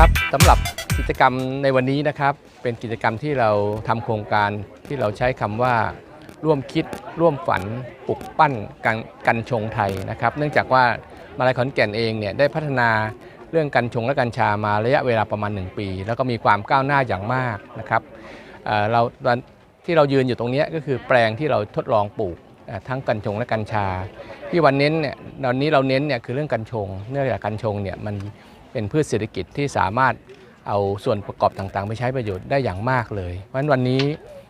ครับสำหรับกิจกรรมในวันนี้นะครับ เป็นกิจกรรมที่เราทำโครงการที่เราใช้คำว่า ร่วมคิดร่วมฝันปลุกปั้นกันกันชงไทยนะครับ เนื่องจากว่ามาลายขอนแก่นเองเนี่ยได้พัฒนาเรื่องกัญชงและกัญชามาระยะเวลาประมาณ 1 ปี แล้วก็มีความก้าวหน้าอย่างมากนะครับเราตอนที่เรายืนอยู่ตรงนี้ก็คือแปลงที่เราทดลองปลูกทั้งกัญชงและกัญชา ที่วันเน้นเนี่ยตอนนี้เราเน้นเนี่ยคือเรื่องกัญชง เนื่องจากกัญชงเนี่ยมัน เป็นพืชเศรษฐกิจที่สามารถเอาส่วนประกอบต่างๆ ไปใช้ประโยชน์ได้อย่างมากเลยเพราะฉะนั้นวันนี้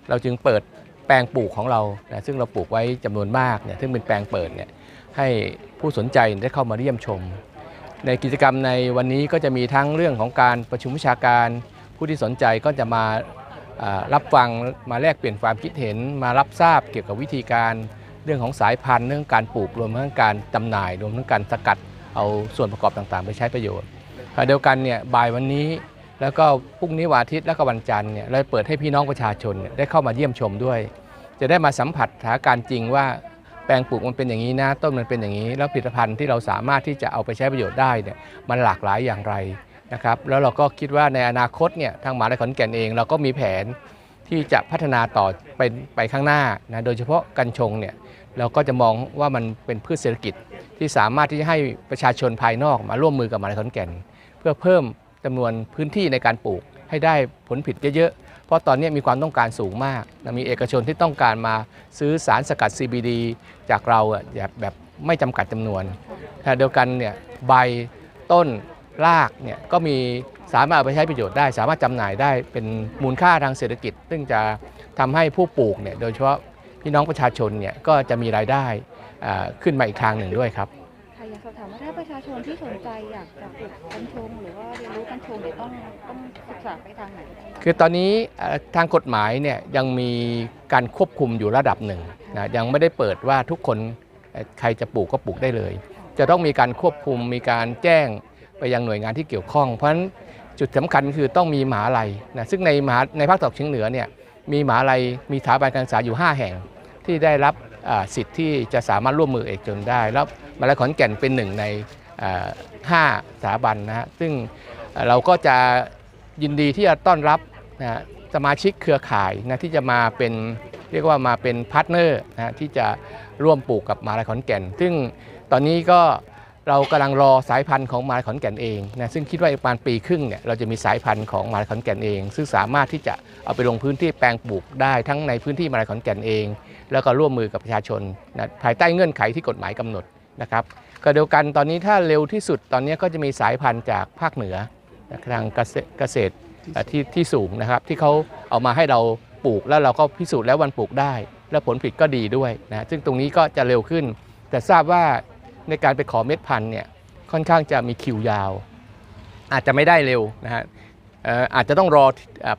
เราจึงเปิดแปลงปลูกของเรานะซึ่งเราปลูกไว้จำนวนมากเนี่ยซึ่งเป็นแปลงเปิดเนี่ยให้ผู้สนใจได้เข้ามาเยี่ยมชม ในกิจกรรมในวันนี้ก็จะมีทั้งเรื่องของการประชุมวิชาการ ผู้ที่สนใจก็จะมารับฟังมาแลกเปลี่ยนความคิดเห็นมารับทราบเกี่ยวกับวิธีการเรื่องของสายพันธุ์เรื่องการปลูกรวมทั้งการจำหน่ายรวมทั้งการสกัดเอาส่วนประกอบต่างๆ ไปใช้ประโยชน์ เดียวกันเนี่ยบ่ายวันนี้ แล้วก็พรุ่งนี้วันอาทิตย์แล้วก็วันจันทร์เนี่ยเราเปิดให้พี่น้องประชาชนเนี่ยได้เข้ามาเยี่ยมชมด้วย จะได้มาสัมผัสสถานการณ์จริงว่าแปลงปลูกมันเป็นอย่างนี้นะต้นมันเป็นอย่างนี้ แล้วผลิตภัณฑ์ที่เราสามารถที่จะเอาไปใช้ประโยชน์ได้เนี่ยมันหลากหลายอย่างไรนะครับแล้วเราก็คิดว่าในอนาคตเนี่ยทางมหาวิทยาลัยขอนแก่นเองเราก็มีแผนที่จะพัฒนาต่อไปไปข้างหน้านะโดยเฉพาะกัญชงเนี่ยเราก็จะมองว่ามันเป็นพืชเศรษฐกิจที่สามารถที่จะให้ประชาชนภายนอกมาร่วมมือกับมหาวิทยาลัยขอนแก่น เพื่อเพิ่มจำนวนพื้นที่ในการปลูกให้ได้ผลผลิตเยอะๆ เพราะตอนนี้มีความต้องการสูงมาก มีเอกชนที่ต้องการมาซื้อสารสกัด CBD จากเราแบบแบบไม่จำกัดจำนวนขณะเดียวกันเนี่ยใบต้นรากเนี่ยก็มีสามารถเอาไปใช้ประโยชน์ได้ สามารถจำหน่ายได้เป็นมูลค่าทางเศรษฐกิจ ซึ่งจะทำให้ผู้ปลูกเนี่ยโดยเฉพาะพี่น้องประชาชนเนี่ยก็จะมีรายได้ขึ้นมาอีกทางหนึ่งด้วยครับ ถามว่าถ้าประชาชนที่สนใจอยากจะปลูกกัญชงหรือว่าเรียนรู้กัญชงเนี่ยต้องต้องศึกษาไปทางไหนคือตอนนี้ทางกฎหมายเนี่ยยังมีการควบคุมอยู่ระดับหนึ่งนะยังไม่ได้เปิดว่าทุกคนใครจะปลูกก็ปลูกได้เลย จะต้องมีการควบคุมมีการแจ้งไปยังหน่วยงานที่เกี่ยวข้อง เพราะฉะนั้นจุดสำคัญคือต้องมีมหาลัยนะซึ่งในมหาในภาคตะวันออกเฉียงเหนือเนี่ยมีมหาลัยมีสถาบันการศึกษาอยู่ 5 แห่งที่ได้รับ สิทธิ์ที่จะสามารถร่วมมือเอกชนได้ แล้วมาลาขอนแก่นเป็นหนึ่งในอ่าห้าสถาบันนะฮะซึ่งเราก็จะยินดีที่จะต้อนรับนะสมาชิกเครือข่ายนะที่จะมาเป็นเรียกว่ามาเป็นพาร์ทเนอร์นะที่จะร่วมปลูกกับมาลาขอนแก่น ซึ่งตอนนี้ก็ เรากำลังรอสายพันธุ์ของมาลขอนแก่นเองนะซึ่งคิดว่าประมาณปีครึ่งเนี่ยเราจะมีสายพันธุ์ของมาลขอนแก่นเอง ซึ่งสามารถที่จะเอาไปลงพื้นที่แปลงปลูกได้ทั้งในพื้นที่มาลขอนแก่นเอง แล้วก็ร่วมมือกับประชาชนนะภายใต้เงื่อนไขที่กฎหมายกำหนดนะครับก็เดียวกันตอนนี้ถ้าเร็วที่สุดตอนนี้ก็จะมีสายพันธุ์จากภาคเหนือนะทางเกษตรที่ที่สูงนะครับที่เขาเอามาให้เราปลูกแล้วเราก็พิสูจน์แล้ววันปลูกได้ และผลผลิตก็ดีด้วยนะซึ่งตรงนี้ก็จะเร็วขึ้น แต่ทราบว่า ในการไปขอเม็ดพันธุ์เนี่ยค่อนข้างจะมีคิวยาว อาจจะไม่ได้เร็วนะฮะอาจจะต้องรอ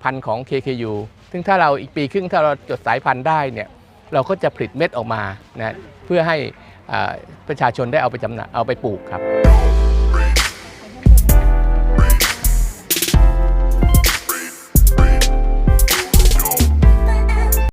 พันธุ์ของ KKU ซึ่งถ้าเราอีกปีครึ่งถ้าเราจดสายพันธุ์ได้เนี่ยเราก็จะผลิตเม็ดออกมานะเพื่อให้ประชาชนได้เอาไปจำหน่ายเอาไปปลูกครับ